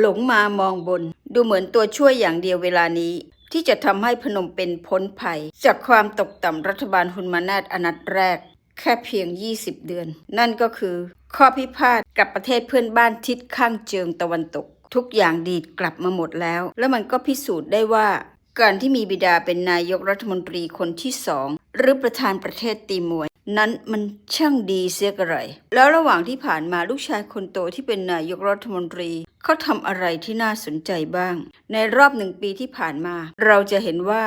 หลงมามองบน ดูเหมือนตัวช่วยอย่างเดียวเวลานี้ ที่จะทำให้พนมเป็นพ้นภัย จากความตกต่ำรัฐบาลฮุนมานาตอนัดแรก แค่เพียง 20 เดือน นั่นก็คือ ข้อพิพาทกับประเทศเพื่อนบ้านทิศข้างเจิงตะวันตก ทุกอย่างดีดกลับมาหมดแล้ว และมันก็พิสูจน์ได้ว่า การที่มีบิดาเป็นนายกรัฐมนตรีคนที่สองหรือประธานประเทศตีมวย นั้นมันช่างดีเสียกระไร แล้วระหว่างที่ผ่านมาลูกชายคนโตที่เป็นนายกรัฐมนตรี เขาทำอะไรที่น่าสนใจบ้าง ในรอบหนึ่งปีที่ผ่านมา เราจะเห็นว่า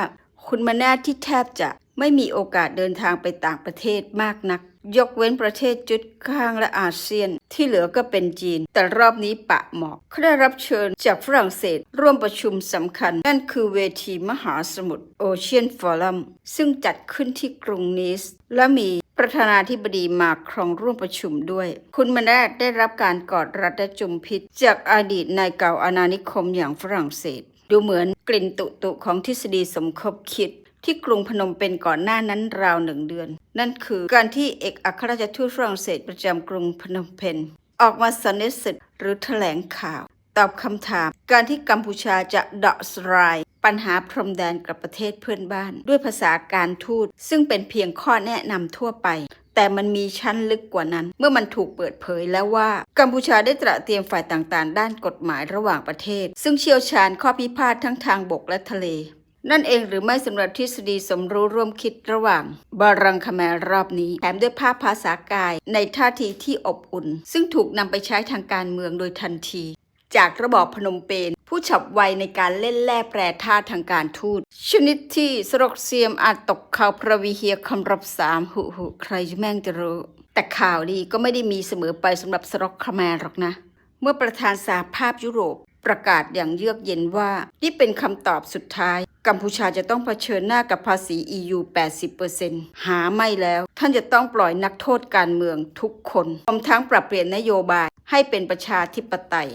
คุณมานาที่แทบจะไม่มีโอกาสเดินทางไปต่างประเทศมากนัก ยกเว้นประเทศจุดข้างและอาเซียน ที่เหลือก็เป็นจีน แต่รอบนี้ปะเหมาะเขาได้รับเชิญจากฝรั่งเศส ร่วมประชุมสำคัญ นั่นคือเวทีมหาสมุทรโอเชียนฟอรัมซึ่งจัดขึ้นที่กรุงนิสและมี ประธานาธิบดีมาครองร่วมประชุมด้วย คุณมานาได้รับการกอดรัดและจุมพิษ จากอดีตนายเก่าอาณานิคมอย่างฝรั่งเศส ดูเหมือนกลิ่นตุตุของทฤษฎีสมคบคิดที่กรุงพนมเปญก่อนหน้านั้นราวหนึ่งเดือน นั่นคือการที่เอกอัครราชทูตฝรั่งเศสประจำกรุงพนมเปญออกมาสนนิสิตหรือแถลงข่าว ตอบคำถาม การที่กัมพูชาจะเดาะสราย ปัญหาพรมแดนกับประเทศเพื่อนบ้าน ด้วยภาษาการทูต ซึ่งเป็นเพียงข้อแนะนำทั่วไป แต่มันมีชั้นลึกกว่านั้น เมื่อมันถูกเปิดเผยแล้วว่า กัมพูชาได้ตระเตรียมฝ่ายต่างๆ ด้านกฎหมายระหว่างประเทศ ซึ่งเชี่ยวชาญข้อพิพาททั้งทางบกและทะเล นั่นเองหรือไม่สำหรับทฤษฎีสมรู้ร่วมคิดระหว่างบารังคแมรรอบนี้แถมด้วยภาพภาษากายในท่าทีที่อบอุ่น ซึ่งถูกนำไปใช้ทางการเมืองโดยทันที จากระบอบพนมเปญ ผู้ฉับไวในการเล่นแร่แปรธาตุทางการทูต ชนิดที่สรกเซียมอาจตกข่าวพระวิเฮียคำรับสามหุหุใครจะแม่งจะรู้ แต่ข่าวดีก็ไม่ได้มีเสมอไปสำหรับสรกคแมรหรอกนะ เมื่อประธานสหภาพยุโรปประกาศอย่างเยือกเย็นว่า นี่เป็นคำตอบสุดท้าย กัมพูชาจะต้องเผชิญหน้ากับภาษี EU 80%หาไม่แล้ว ท่านจะต้องปล่อยนักโทษการเมืองทุกคนรวมทั้งปรับเปลี่ยนนโยบายให้เป็นประชาธิปไตย